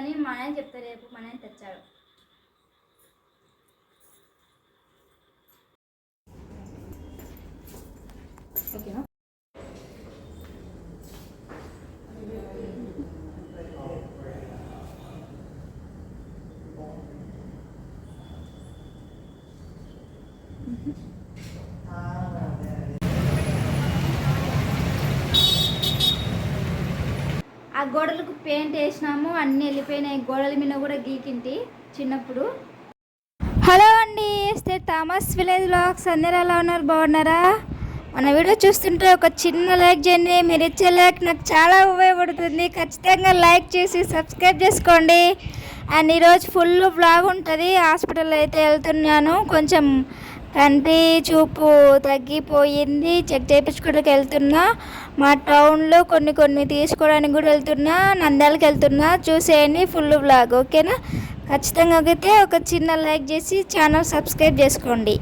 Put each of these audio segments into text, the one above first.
కానీ మా ఆయన చెప్తే రేపు మా ఆయన తెచ్చాడు ఓకేనా ఆ గోడలకు పెయింట్ వేసినాము అన్నీ వెళ్ళిపోయినాయి. గోడల మీద కూడా గీకింటి చిన్నప్పుడు. హలో అండి శ్రీ థామస్ విలేజ్ బ్లాగ్స్ అందరూ ఎలా ఉన్నారు? బాగున్నారా? మన వీడియో చూస్తుంటే ఒక చిన్న లైక్ చేయండి. మీరు ఇచ్చే లైక్ నాకు చాలా ఉపయోగపడుతుంది. ఖచ్చితంగా లైక్ చేసి సబ్స్క్రైబ్ చేసుకోండి. అండ్ ఈరోజు ఫుల్ బ్లాగ్ ఉంటుంది. హాస్పిటల్ అయితే వెళ్తున్నాను. కొంచెం కంటి చూపు తగ్గిపోయింది. చెక్ చేయించుకోవడానికి వెళ్తున్నా. మా టౌన్లో కొన్ని కొన్ని తీసుకోవడానికి కూడా వెళ్తున్నా. నంద్యాలకు వెళ్తున్నా. చూసేయండి ఫుల్ బ్లాగ్ ఓకేనా? ఖచ్చితంగా అయితే ఒక చిన్న లైక్ చేసి ఛానల్ సబ్స్క్రైబ్ చేసుకోండి.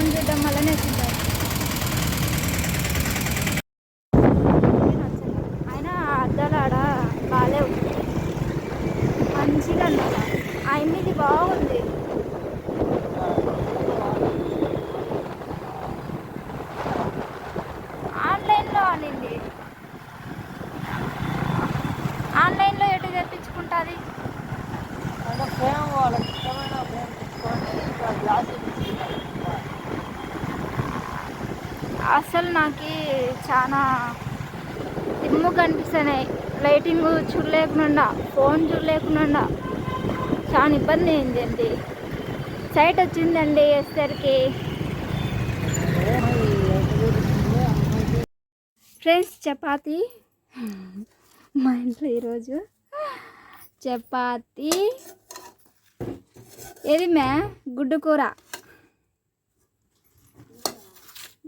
ఫోన్ చూడడం వల్లనే వచ్చింటారు ఆయన అద్దాలు ఆడ బాగాలేవు మంచిగా అన్నారా ఆయన ఇది బాగుంది. ఆన్లైన్లో అనింది ఆన్లైన్లో ఎటు తెప్పించుకుంటుంది? వాళ్ళకి అసలు నాకు చాలా దిమ్ము కనిపిస్తున్నాయి లైటింగ్ చూడలేకుండా ఫోన్ చూడలేకుండా చాలా ఇబ్బంది అయిందండి. సైట్ వచ్చిందండి వేసరికి ఫ్రెండ్స్ చపాతి. మా ఇంట్లో ఈరోజు చపాతి. ఏది మే గుడ్డు కూర.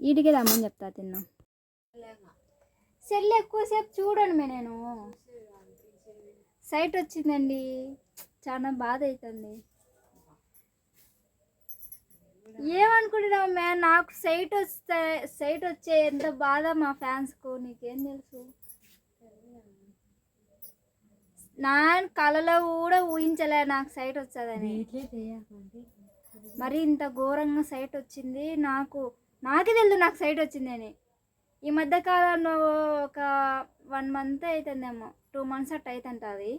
ఈడికి రమ్మని చెప్తా తిన్నా. సెల్ ఎక్కువసేపు చూడను మే నేను. సైట్ వచ్చిందండి. చాలా బాధ అవుతుంది ఏమనుకుంటున్నావు మే నాకు సైట్ వస్తే సైట్ వచ్చే ఎంత బాధ మా ఫ్యాన్స్కు నీకేం తెలుసు? నా కళలో కూడా ఊహించలే నాకు సైట్ వచ్చేదని మరి ఇంత ఘోరంగా సైట్ వచ్చింది నాకు నాకే తెలియదు నాకు సైట్ వచ్చిందని. ఈ మధ్య కాలంలో ఒక వన్ మంత్ అవుతుందేమో టూ మంత్స్ అట్ట అవుతుంటుంది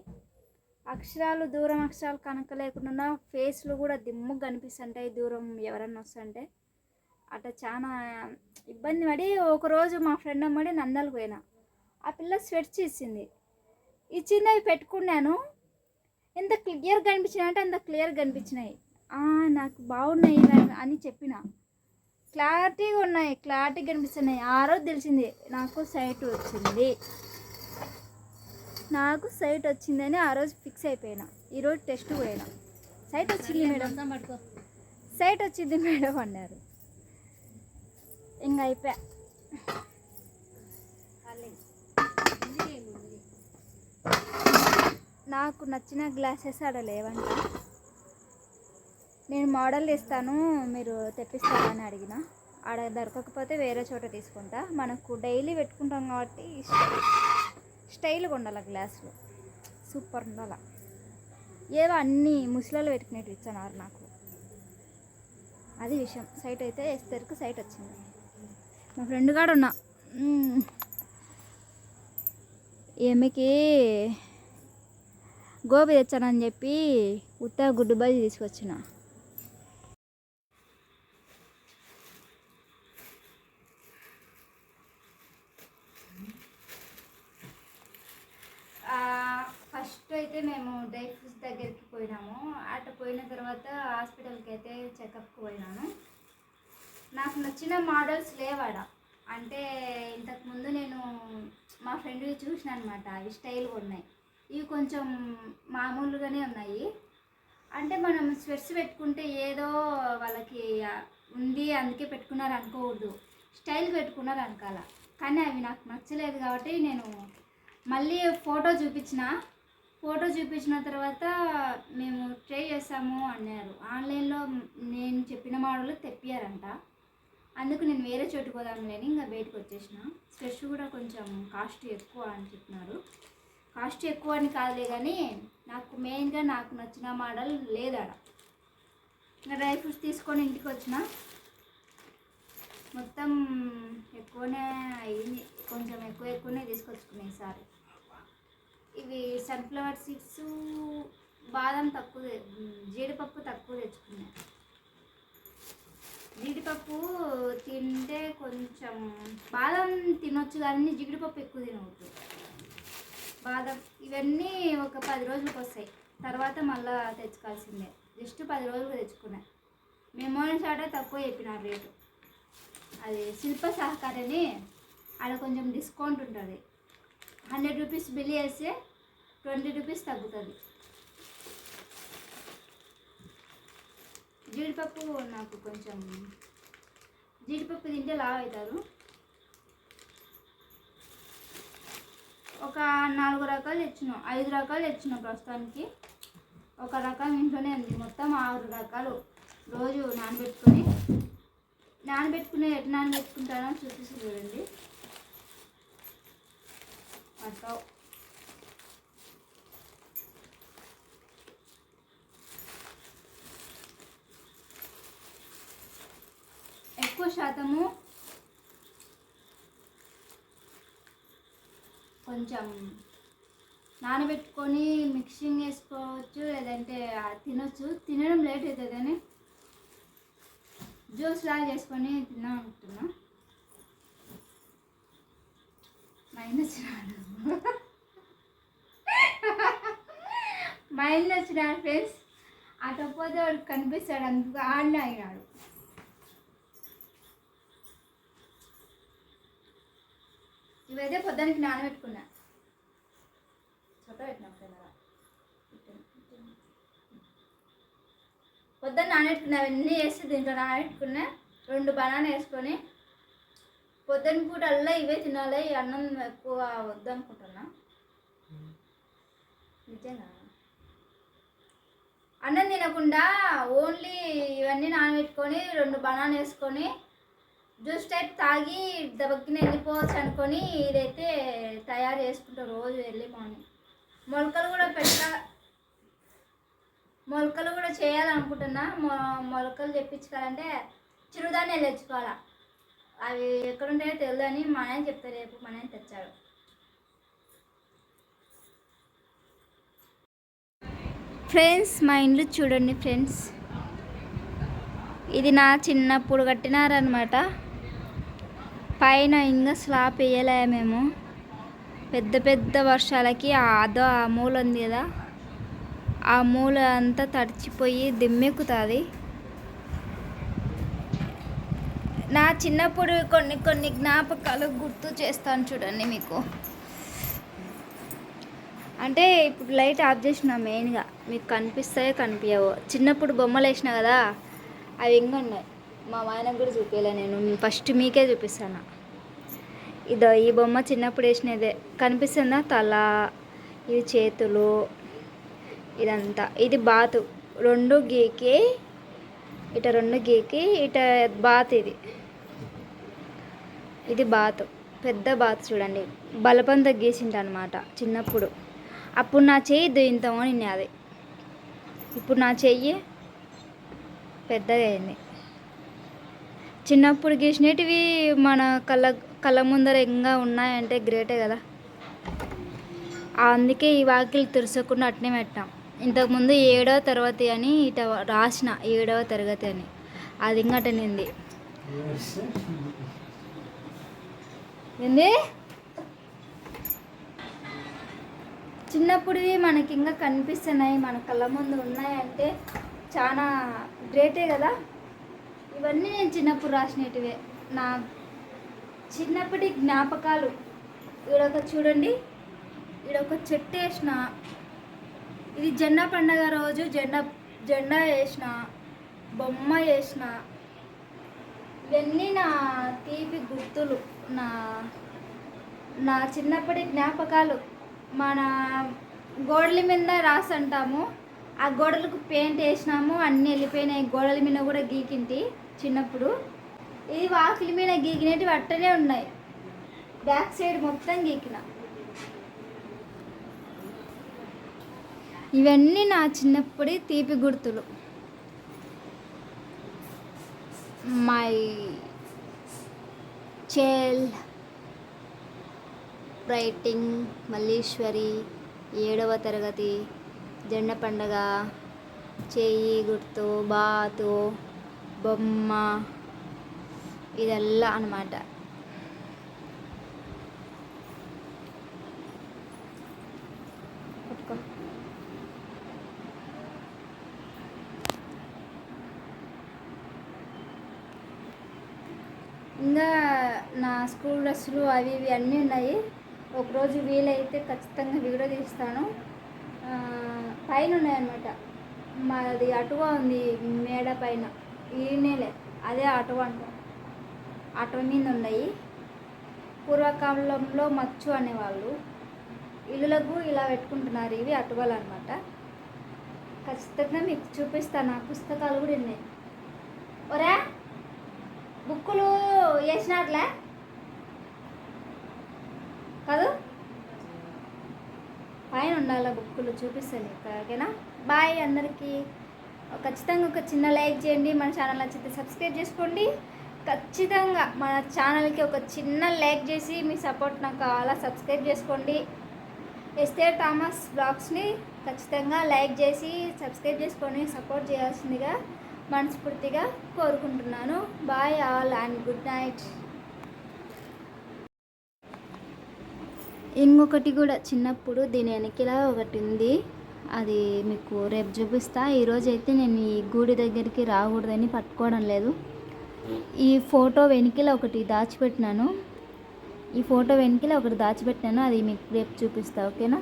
అక్షరాలు దూరం అక్షరాలు కనుక లేకుండా ఫేస్లు కూడా దిమ్ము కనిపిస్తుంటాయి దూరం ఎవరన్నా వస్తుంటే అట్లా చాలా ఇబ్బంది పడి ఒకరోజు మా ఫ్రెండ్ అమ్మడి నందాలకు పోయినా. ఆ పిల్ల స్వెట్స్ ఇచ్చింది ఇచ్చింది అవి పెట్టుకున్నాను. ఎంత క్లియర్ కనిపించినాయి అంటే అంత క్లియర్ కనిపించినాయి. నాకు బాగున్నాయి అని చెప్పిన. క్లారిటీగా ఉన్నాయి క్లారిటీగా కనిపిస్తున్నాయి. ఆ రోజు తెలిసింది నాకు సైట్ వచ్చింది. నాకు సైట్ వచ్చిందని ఆ రోజు ఫిక్స్ అయిపోయినా. ఈరోజు టెస్ట్ పోయినా. సైట్ వచ్చింది మేడం. సైట్ వచ్చింది మేడం అన్నారు. ఇంకా అయిపోయా. నాకు నచ్చిన గ్లాసెస్ ఆడ లేవంట. నేను మోడల్ ఇస్తాను మీరు తెప్పిస్తారని అని అడిగిన. ఆడ దొరకకపోతే వేరే చోట తీసుకుంటా. మనకు డైలీ పెట్టుకుంటాం కాబట్టి స్టైల్గా ఉండాలి గ్లాసులు. సూపర్ ఉండాలి. ఏవో అన్ని ముసలాలు పెట్టుకునేట్టు ఇచ్చన్నారు నాకు. అది విషయం. సైట్ అయితే ఎస్తేరికి సైట్ వచ్చింది. మా ఫ్రెండ్ కాడ ఉన్నా. ఏమికి గోబీ తెచ్చానని చెప్పి ఉత్త గుడ్డు బజ్జి తీసుకొచ్చిన ఫస్ట్ అయితే మేము డ్రై ఫ్రూట్స్ దగ్గరికి పోయినాము అటు పోయిన తర్వాత హాస్పిటల్కి అయితే చెకప్కి పోయినాను. నాకు నచ్చిన మోడల్స్ లేవాడ. అంటే ఇంతకుముందు నేను మా ఫ్రెండ్వి చూసిన అనమాట అవి స్టైల్గా ఉన్నాయి. ఇవి కొంచెం మామూలుగానే ఉన్నాయి. అంటే మనం స్వెట్స్ పెట్టుకుంటే ఏదో వాళ్ళకి ఉంది అందుకే పెట్టుకున్నారు అనుకోకూడదు స్టైల్ పెట్టుకున్నారు అనుకోవాల కానీ అవి నాకు నచ్చలేదు కాబట్టి నేను మళ్ళీ ఫోటో చూపించిన ఫోటో చూపించిన తర్వాత మేము ట్రై చేసాము అన్నారు. ఆన్లైన్లో నేను చెప్పిన మోడల్ తెప్పారంట. అందుకు నేను వేరే చోటు పోదాంలేని ఇంకా బయటకు వచ్చేసిన. స్ట్రెస్ కూడా కొంచెం కాస్ట్ ఎక్కువ అని చెప్పినారు. కాస్ట్ ఎక్కువ అని కాదులే కానీ నాకు మెయిన్గా నాకు నచ్చిన మోడల్ లేదాడ ఇంకా డ్రై ఫ్రూట్స్ తీసుకొని ఇంటికి వచ్చిన. మొత్తం ఎక్కువనే అయింది. కొంచెం ఎక్కువ ఎక్కువనే తీసుకొచ్చుకున్నాయి ఈసారి. ఇవి సన్ఫ్లవర్ సీడ్స్ బాదం తక్కువ జీడిపప్పు తక్కువ తెచ్చుకున్నాయి జీడిపప్పు తింటే కొంచెం బాదం తినొచ్చు కానీ జీడిపప్పు ఎక్కువ తినవద్దు బాదం ఇవన్నీ ఒక పది రోజులకు వస్తాయి. తర్వాత మళ్ళా తెచ్చుకోవాల్సిందే. జస్ట్ పది రోజులు తెచ్చుకున్నాయి మెమోరీ షాటే తక్కువ చెప్పినారు రేటు. అది శిల్ప సహకారని ఆడ కొంచెం డిస్కౌంట్ ఉంటుంది. హండ్రెడ్ రూపీస్ బిల్ చేస్తే ట్వంటీ రూపీస్ తగ్గుతుంది. జీడిపప్పు నాకు కొంచెం జీడిపప్పు తింటే లావ్ అవుతారు. ఒక నాలుగు రకాలు తెచ్చినాం ఐదు రకాలు తెచ్చినాం ప్రస్తుతానికి. ఒక రకం ఇంట్లోనే ఉంది. మొత్తం ఆరు రకాలు రోజు నానబెట్టుకొని నానబెట్టుకునే ఎట్లా నానబెట్టుకుంటానో చూపిస్తూ చూడండి. పడతావు ఎక్కువ శాతము కొంచెం నానబెట్టుకొని మిక్సింగ్ వేసుకోవచ్చు లేదంటే తినొచ్చు. తినడం లేట్ అవుతుంది జ్యూస్ లాగా చేసుకొని తిన్నాం అనుకుంటున్నా మైండ్ మా మైండ్ వచ్చినాడు ఫ్రెండ్స్. అటపోతే వాడు కనిపిస్తాడు అందుకు ఆడిన అయినాడు. ఇవైతే పొద్దునకి నానబెట్టుకున్నా. పెట్టినా పొద్దున్న నానబెట్టుకున్నా అవన్నీ వేసి దీంట్లో నానబెట్టుకున్నా రెండు బనానా వేసుకొని పొద్దున పూట అల్లా ఇవే తినాలి అన్నం ఎక్కువ వద్దనుకుంటున్నా. నిజంగా. అన్నం తినకుండా ఓన్లీ ఇవన్నీ నానబెట్టుకొని రెండు బనానా వేసుకొని జ్యూస్ టైప్ తాగి దబక్కిన వెళ్ళిపోవచ్చు అనుకొని ఇదైతే తయారు చేసుకుంటాం రోజు వెళ్ళి మార్నింగ్. మొలకలు కూడా పెట్ట మొలకలు కూడా చేయాలనుకుంటున్నా. మొ మొలకలు తెప్పించుకోవాలంటే చిరుధాన్యాలు తెచ్చుకోవాలా. అవి ఎక్కడుంటాయో తెలియదు అని మా నాయన చెప్తారు రేపు మా నాయన తెచ్చాడు. ఫ్రెండ్స్ మా ఇండ్లు చూడండి ఫ్రెండ్స్. ఇది నా చిన్నప్పుడు కట్టినారనమాట పైన ఇంకా స్లాబ్ వేయలే మేము. పెద్ద పెద్ద వర్షాలకి అదో ఆ మూల ఉంది కదా. ఆ మూల అంతా తడిచిపోయి దిమ్మెక్కుతుంది. నా చిన్నప్పుడు కొన్ని కొన్ని జ్ఞాపకాలు గుర్తు చేస్తాను చూడండి మీకు. అంటే ఇప్పుడు లైట్ ఆఫ్ చేసిన మెయిన్గా మీకు కనిపిస్తాయో కనిపించవో చిన్నప్పుడు బొమ్మలు వేసిన కదా అవి ఇంకా ఉన్నాయి. మా ఆయనకు కూడా చూపించలే నేను. ఫస్ట్ మీకే చూపిస్తాను. ఇదో ఈ బొమ్మ చిన్నప్పుడు వేసినదే. కనిపిస్తుందా? తల ఇది చేతులు ఇదంతా. ఇది బాతు. రెండు గీకి ఇట రెండు గీకి ఇట బాత్ ఇది. ఇది బాత్. పెద్ద బాత్ చూడండి. బలపంత గీసింట అనమాట చిన్నప్పుడు. అప్పుడు నా చెయ్యి దీంతో అది. ఇప్పుడు నా చెయ్యి పెద్దగా అయింది చిన్నప్పుడు గీసినటివి మన కళ్ళ కళ్ళ ముందర ఇంకా ఉన్నాయంటే గ్రేటే కదా. అందుకే ఈ వాకిలు తురసకుండా అట్నే పెట్టాం. ఇంతకుముందు ఏడవ తరగతి అని ఇట రాసిన ఏడవ తరగతి అని. అది ఇంకటనింది ఏంది? చిన్నప్పుడువి మనకి ఇంకా కనిపిస్తున్నాయి మన కళ్ళ ముందు ఉన్నాయంటే చాలా గ్రేటే కదా. ఇవన్నీ నేను చిన్నప్పుడు రాసినటివే. నా చిన్నప్పటి జ్ఞాపకాలు. ఈడొక చూడండి. ఈడొక చెట్టు వేసిన ఇది జెండా పండగ రోజు జెండా జెండా వేసిన బొమ్మ వేసిన ఇవన్నీ నా తీపి గుర్తులు నా నా చిన్నప్పటి జ్ఞాపకాలు. మన గోడల మీద రాసి అంటాము ఆ గోడలకు పెయింట్ వేసినాము అన్నీ వెళ్ళిపోయినాయి. గోడల మీద కూడా గీకింటి చిన్నప్పుడు. ఇది వాకిలి మీద గీకినవి అట్టనే ఉన్నాయి. బ్యాక్ సైడ్ మొత్తం గీకిన. ఇవన్నీ నా చిన్నప్పటి తీపి గుర్తులు. మై చేల్ రైటింగ్ మల్లీశ్వరి ఏడవ తరగతి జెండ పండగ చేయి గుర్తు బాతు బొమ్మ ఇదెల్లా అనమాట ఇంకా నా స్కూల్ డ్రెస్సులు అవి ఇవి అన్నీ ఉన్నాయి. ఒకరోజు వీలైతే ఖచ్చితంగా వీడియో తీస్తాను. పైన ఉన్నాయన్నమాట. మాది అటువ ఉంది మేడ పైన. ఈయనేలే అదే అటువ అంటాం. అటువ మీద ఉన్నాయి. పూర్వకాలంలో మచ్చు అనేవాళ్ళు. ఇల్లులకు ఇలా పెట్టుకుంటున్నారు ఇవి అటువలు అనమాట ఖచ్చితంగా మీకు చూపిస్తాను ఆ పుస్తకాలు కూడా ఉన్నాయి ఒరే బుక్కులు చేసినట్లే? కాదు? పైన ఉండాలి బుక్కులు చూపిస్తాను ఓకేనా? బాయ్ అందరికీ. ఖచ్చితంగా ఒక చిన్న లైక్ చేయండి మన ఛానల్ నచ్చితే సబ్స్క్రైబ్ చేసుకోండి. ఖచ్చితంగా మన ఛానల్కి ఒక చిన్న లైక్ చేసి మీ సపోర్ట్ నాకు కావాలా సబ్స్క్రైబ్ చేసుకోండి. ఎస్తే థామస్ బ్లాగ్స్ని ఖచ్చితంగా లైక్ చేసి సబ్స్క్రైబ్ చేసుకొని సపోర్ట్ చేయాల్సిందిగా మనస్ఫూర్తిగా కోరుకుంటున్నాను. Bye all and good night ఇంకొకటి కూడా చిన్నప్పుడు దీని వెనకిల ఒకటి ఉంది. అది మీకు రేపు చూపిస్తా. ఈరోజు అయితే నేను ఈ గూడి దగ్గరికి రాకూడదని పట్టుకోవడం లేదు. ఈ ఫోటో వెనుకల ఒకటి దాచిపెట్టినాను. ఈ ఫోటో వెనుకల ఒకటి దాచిపెట్టినాను. అది మీకు రేపు చూపిస్తా ఓకేనా?